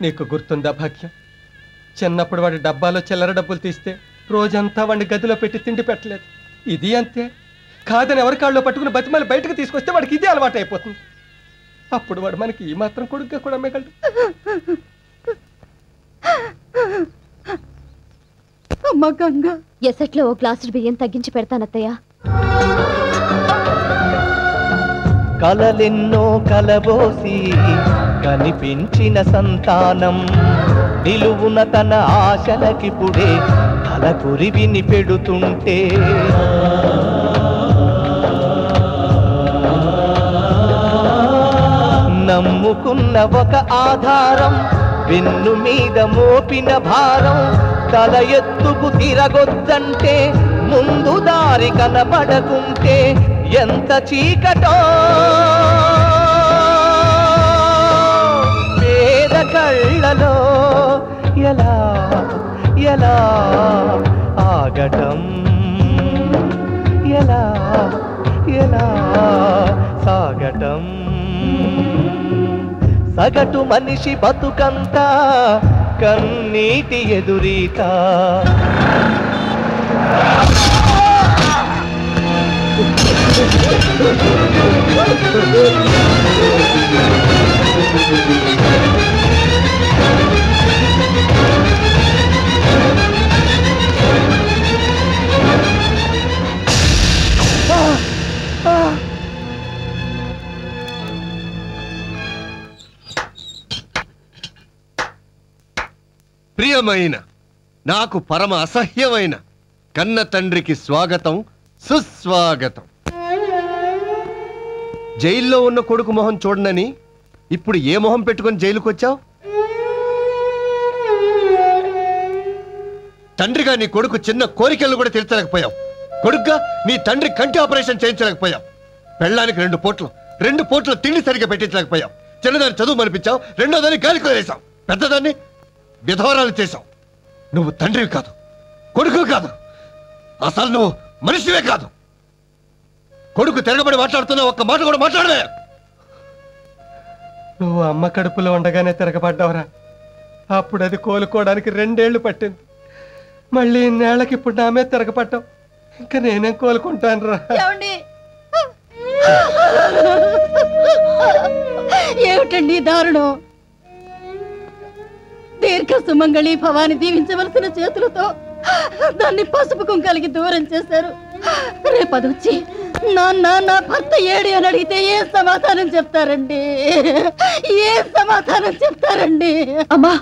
నీకు గుర్తుందా భాగ్యం? చిన్నప్పుడు వాడి డబ్బాలో చిల్లర డబ్బులు తీస్తే రోజంతా వాడిని గదిలో పెట్టి తిండి పెట్టలేదు. ఇది అంతే. కాదని ఎవరి కాళ్ళు పట్టుకుని బతిమలు బయటకు తీసుకొస్తే వాడికి ఇదే అలవాటు అయిపోతుంది. అప్పుడు వాడు మనకి ఈ మాత్రం కొడుగ్గా కూడా మిగలడు. అమ్మ గంగ. ఎసట్లో ఓ గ్లాసు బియ్యం తగ్గించి పెడతానత్తయ్య. కలలెన్నో కలబోసి కనిపించిన సంతానం. నిలువున తన ఆశలకిపుడే తల కురివిని పెడుతుంటే. నమ్ముకున్న ఒక ఆధారం వెన్ను మీద మోపిన భారం తల ఎత్తుకు తిరగొద్దంటే ముందు దారి కనబడకుంటే ఎంత చీకటో. కళ్ళలో ఎలా ఎలా ఆగటం? ఎలా ఎలా సాగటం? సగటు మనిషి బతుకంతా కన్నీటి ఎదురీత. ప్రియమైన నాకు పరమ అసహ్యమైన కన్న తండ్రికి స్వాగతం సుస్వాగతం. జైల్లో ఉన్న కొడుకు మొహం చూడనని ఇప్పుడు ఏ మొహం పెట్టుకొని జైలుకొచ్చావు? తండ్రిగా నీ కొడుకు చిన్న కోరికలు కూడా తీర్చలేకపోయావు. కొడుగ్గా నీ తండ్రి కంటి ఆపరేషన్ చేయించలేకపోయావు. పెళ్ళానికి రెండు పోట్లు రెండు పోట్ల తిండి సరిగ్గా పెట్టించలేకపోయావు. చిన్నదాన్ని చదువు మనిపించావు రెండోదాన్ని గాలికి వదిలేశావు పెద్దదాన్ని విధవరాలు చేశావు. నువ్వు తండ్రివి కాదు కొడుకు కాదు. అసలు నువ్వు మనిషివే కాదు. కొడుకు తిరగబడి మాట్లాడుతున్నా ఒక్క మాట కూడా మాట్లాడలే నువ్వు అమ్మ కడుపులో ఉండగానే తిరగబడ్డావురా. అప్పుడు అది కోలుకోవడానికి రెండేళ్ళు పట్టింది. మళ్ళీ ఇన్నేళ్ళకి ఇప్పుడు నామే తిరగపడ్డావు ఇంకా నేనేం కోలుకుంటాను రా ఏమండి? ఏమిటండి దారుణం? దీర్ఘ సుమంగళి భవాని దీవించవలసిన చేతులతో దాన్ని పసుపు కుంకాలకి దూరం చేశారు. రేపదొచ్చి నాన్న నా భర్త ఏడి అని అడిగితే ఏం సమాధానం చెప్తారండి? ఏం సమాధానం చెప్తారండి? అమ్మా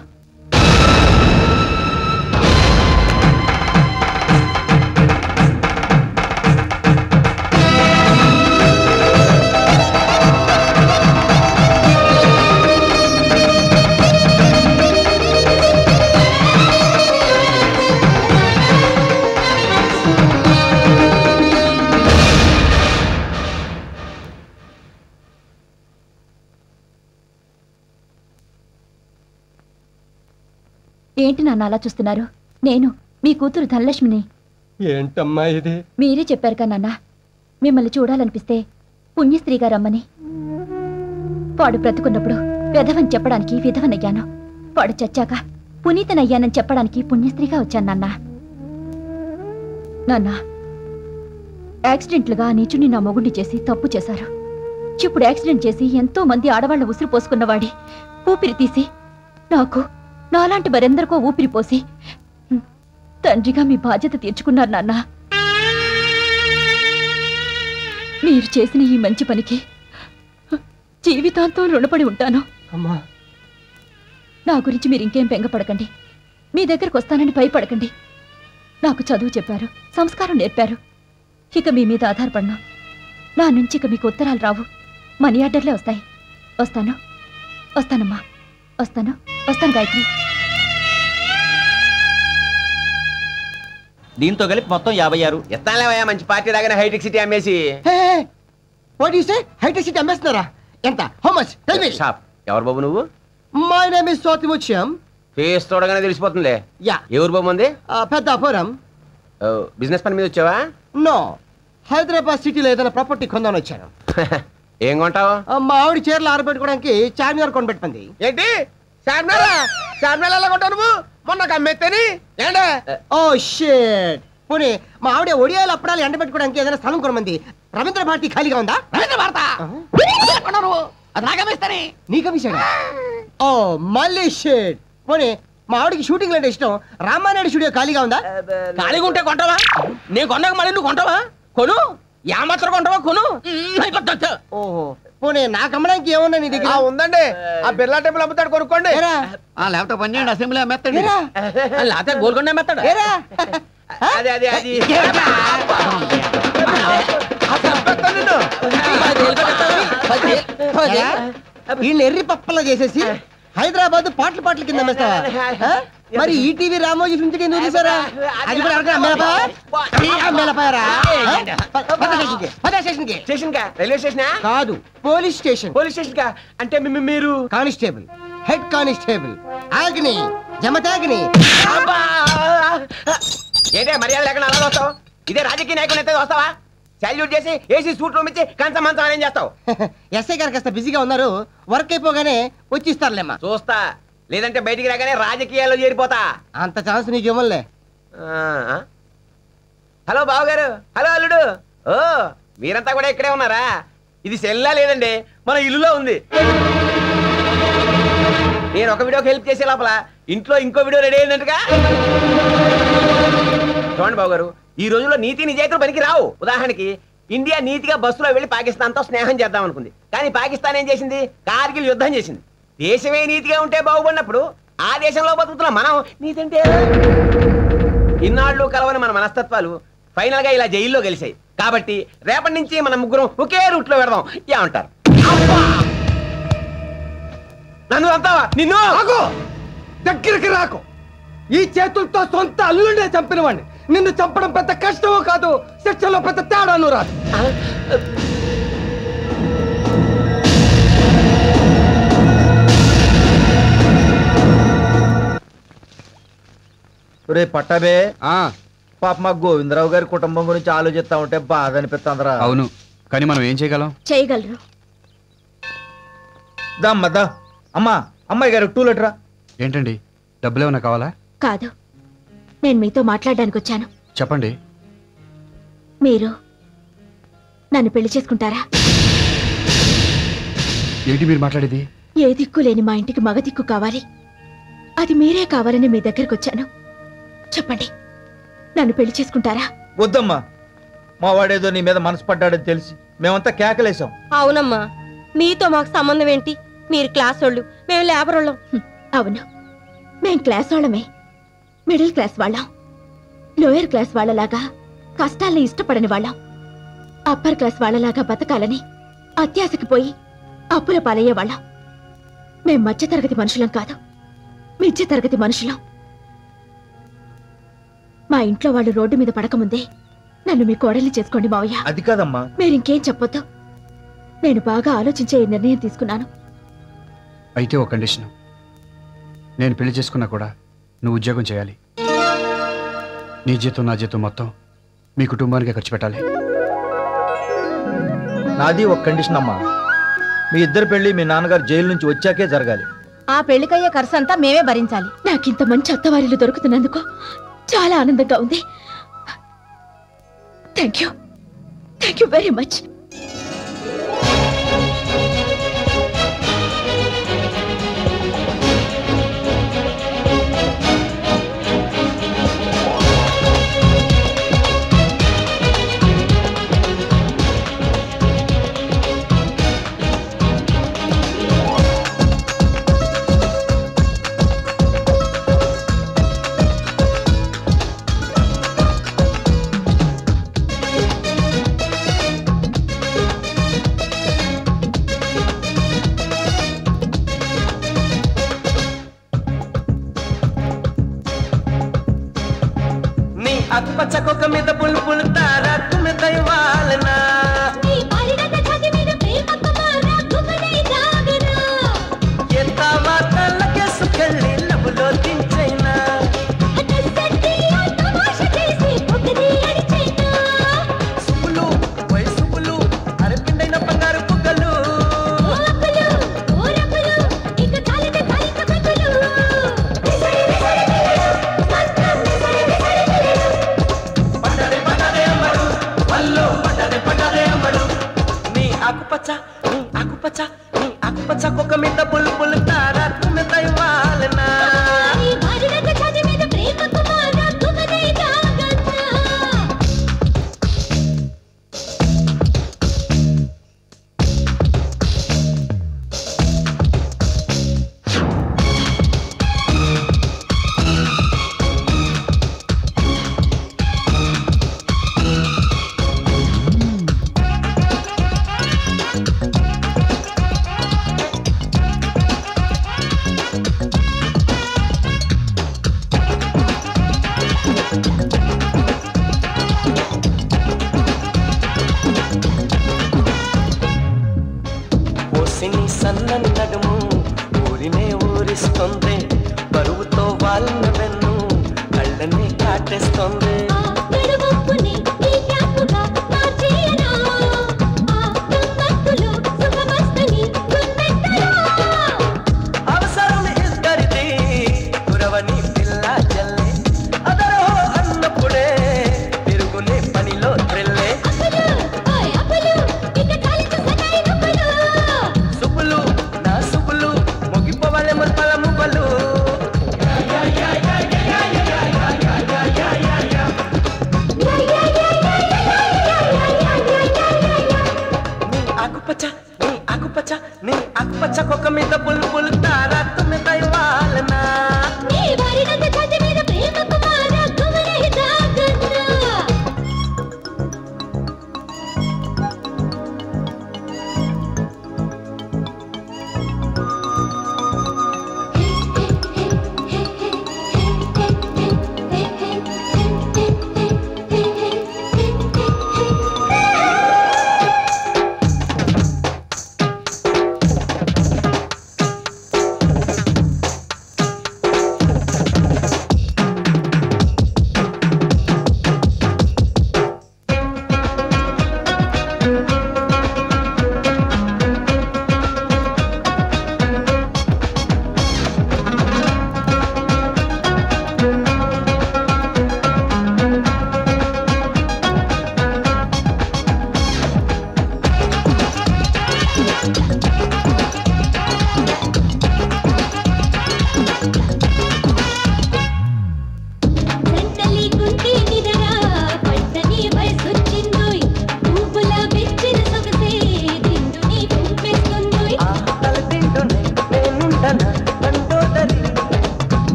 ఏంటి నాన్న అలా చూస్తున్నారు? నేను మీ కూతురు ధనలక్ష్మిని. ఏంటమ్మా ఇది? మీరే చెప్పారు కదా నాన్న మిమ్మల్ని చూడాలనిపిస్తే పుణ్యస్త్రీగా రమ్మని. వాడు బ్రతుకున్నప్పుడు విధవని చెప్పడానికి విధవనయ్యాను. వాడు చచ్చాక పునీతనయ్యానని చెప్పడానికి పుణ్యస్త్రీగా వచ్చాను నాన్న. నాన్న యాక్సిడెంట్లుగా నీచుని నా మొగుడిని చేసి తప్పు చేశారు. ఇప్పుడు యాక్సిడెంట్ చేసి ఎంతో మంది ఆడవాళ్ళ ఉసురు పోసుకున్నవాడి ఊపిరి తీసి నాకు నాలాంటి మరెందరికో ఊపిరి పోసి. హ్మ్, తండ్రిగా మీ బాధ్యత తీర్చుకున్నారు నాన్న. మీరు చేసిన ఈ మంచి పనికి జీవితాంతం రుణపడి ఉంటాను. అమ్మా. నా గురించి మీరు ఇంకేం బెంగపడకండి. మీ దగ్గరకు వస్తానని భయపడకండి. నాకు చదువు చెప్పారు సంస్కారం నేర్పారు. ఇక మీ మీద ఆధారపడను. నా నుంచి ఇక మీకు ఉత్తరాలు రావు. మనీ ఆర్డర్లే వస్తాయి. వస్తాను. వస్తానమ్మా. వస్తాను. వస్తాను గాయత్రి. దీంతో కలిపి మొత్తం యాభై ఆరు. ఎత్తాలేవయ్యా మంచి పార్టీ రాగానే హైటెక్ సిటీ అమ్మేసి. What you say hitech city అమ్మేస్తున్నారా? ఎంత? How much tell me shop ఎవరు బాబు నువ్వు? My name is Sothimuthyam face చూడగానే తెలిసిపోతుంది యా ఎవరు బాబు ఉంది? పెద్దాపురం బిజినెస్ పని మీద వచ్చావా? నో హైదరాబాద్ సిటీలో ఏదైనా ప్రాపర్టీ కొందామని వచ్చాను. ఏం కొంటావు? మా ఆవిడ చీరలు ఆరబెట్టుకోవడానికి చార్మినార్ కొనిపెట్టుకుంది ఏంటి? చార్మినారా? చార్మేళ ఎలా కొంటావు నువ్వు? మొన్న అమ్మేత్తేని ఓ షేట్. పోనీ మా ఆవిడ ఒడియాలు అప్పడాలు ఎండబెట్టుకోవడానికి ఏదైనా స్థలం కొనమంది. రవీంద్ర భారతి ఖాళీగా ఉందా? రవీంద్ర భారత? అది నాగమ్మేస్తాని నీకమిశాడా ఓ మళ్ళీ షేట్. పోనీ మా ఆవిడకి షూటింగ్ అంటే ఇష్టం. రామానాయుడు స్టూడియో ఖాళీగా ఉందా? ఖాళీగా ఉంటే కొంటావా? నేను కొన్నాక మళ్ళీ నువ్వు కొంటావా? కొను. యా మాత్రం కొంటావా? కొను. ఓహో. పోనీ నాకు అమ్మడానికి ఏమున్నా నీ దగ్గర? ఉందండి. ఆ బిర్లా టెంపుల్ అమ్ముతాడు కొనుక్కోండి. లేకపోతే పని చేయండి అసెంబ్లీ అమ్మేస్తాడు. లేకపోతే గోల్కొండ అమ్మేస్తాడు. ఏరా? అదే అదే అది. ఏరా? వీళ్ళని ఎర్రి పప్పలా చేసేసి హైదరాబాద్ పాటలు పాటల కింద అమ్మేస్తావా? మరి ఈటీవీ రామోజీ ఫిల్మ్ సిటీ ఎందుకు తీసారా అది కూడా? ఈ స్టేషన్కి. స్టేషన్ కా? Railway station? కాదు పోలీస్ స్టేషన్. పోలీస్ స్టేషన్ కా? అంటే మీరు? Constable head constable Agni Jamadagni! ఏంటే మర్యాద లేకుండా అలా వస్తావు? ఇదే రాజకీయ నాయకులు అయితే వస్తావా? సాల్యూట్ చేసి ఏసీ సూట్ రూమ్ ఇచ్చి కంచం మంచం అరేంజ్ చేస్తావు. ఎస్ఐ గారు కాస్త బిజీగా ఉన్నారు. వర్క్ అయిపోగానే వచ్చి ఇస్తారులేమ్మా. చూస్తా. లేదంటే బయటికి రాగానే రాజకీయాల్లో చేరిపోతా. అంత ఛాన్స్ నీకు ఇవ్వలే? హలో బావగారు హలో అల్లుడు. ఓ మీరంతా కూడా ఇక్కడే ఉన్నారా? ఇది సెల్లా లేదండి మన ఇల్లులో ఉంది. నేను ఒక వీడియోకి హెల్ప్ చేసే లోపల ఇంట్లో ఇంకో వీడియో రెడీ అయిందంటగా? చూడండి బాబు గారు ఈ రోజుల్లో నీతి నిజాయితీలు పనికి రావు. ఉదాహరణకి ఇండియా నీతిగా బస్సులో వెళ్ళి పాకిస్తాన్తో స్నేహం చేద్దాం అనుకుంది కానీ పాకిస్తాన్ ఏం చేసింది? కార్గిల్ యుద్ధం చేసింది. దేశమే నీతిగా ఉంటే బాగుపడినప్పుడు ఆ దేశంలో బతుకుతున్న మనం. నీతి అంటే ఇన్నాళ్ళు కలవని మన మనస్తత్వాలు ఫైనల్గా ఇలా జైల్లో గెలిచాయి. కాబట్టి రేపటి నుంచి మన ముగ్గురం ఒకే రూట్లో పెడదాం ఏమంటారు! నన్ను అంతావా నిన్ను? దగ్గరికి రాకు! ఈ చేతులతో సొంత అల్లుండే చంపిన వాడిని నిన్ను చంపడం పెద్ద కష్టమో కాదు శిక్షలో పెద్ద తేడాను రాదు. రే పట్టాబే. పాప మా గోవిందరావు గారి కుటుంబం గురించి ఆలోచిస్తా ఉంటే బాధ అనిపిస్తుందిరా అవును. కానీ మనం ఏం చేయగలం? చేయగలరు. దమ్మ దా. అమ్మా అమ్మాయి గారు టూ లీటరా? ఏంటండి? డబ్బులు ఏమైనా కావాలా? కాదు. నేను మీతో మాట్లాడడానికి వచ్చాను. చెప్పండి. మీరు నన్ను పెళ్ళి చేసుకుంటారా? ఏంటి మీరు మాట్లాడేది? ఏ దిక్కు లేని మా ఇంటికి మగ దిక్కు కావాలి. అది మీరే కావాలని మీ దగ్గరకు వచ్చాను. చెప్పండి. నన్ను పెళ్ళి చేసుకుంటారా? వద్దమ్మా. మా వాడేదో నీ మీద మనసు పడ్డాడని తెలిసి మేమంతా కేకలేసాం అవునమ్మా. మీతో మాకు సంబంధం ఏంటి? మీరు క్లాస్ వాళ్ళు మేము లేబర్ వాళ్ళం. అవును. మేం క్లాస్ వాళ్ళమే. మిడిల్ క్లాస్ వాళ్ళం. లోయర్ క్లాస్ వాళ్ళలాగా కష్టాల్ని ఇష్టపడని వాళ్ళం. అప్పర్ క్లాస్ వాళ్ళలాగా బతకాలని అత్యాశకి పోయి అప్పుల పాలయ్యే వాళ్ళం. మేం మధ్య తరగతి మనుషులం కాదు. మిధ్య తరగతి మనుషులం. మా ఇంట్లో వాళ్ళు రోడ్డు మీద పడకముందే నన్ను మీ కోడల్ని చేసుకోండి మావయ్య. అది కాదమ్మా. మీరింకేం చెప్పొద్దు. నేను బాగా ఆలోచించే ఈ నిర్ణయం తీసుకున్నాను. అయితే ఒక కండిషన్. నేను పెళ్ళి చేసుకున్నా కూడా నువ్వు ఉద్యోగం చేయాలి. నీ జీతం నా జీతం మొత్తం మీ కుటుంబానికి ఖర్చు పెట్టాలి. నాది ఒక కండిషన్ అమ్మా. మీ ఇద్దరు పెళ్ళి మీ నాన్నగారు జైలు నుంచి వచ్చాకే జరగాలి. ఆ పెళ్ళికయ్యే ఖర్చు అంతా మేమే భరించాలి. నాకింత మంచి అత్తవారిలు దొరుకుతున్నందుకు చాలా ఆనందంగా ఉంది. Thank you thank you very much pacha, aku pacha, aku pacha kau kami tak perlu కదిలిస్తోంది. బరువుతో వాళ్ళ వెన్ను కళ్ళని కాటేస్తుంది.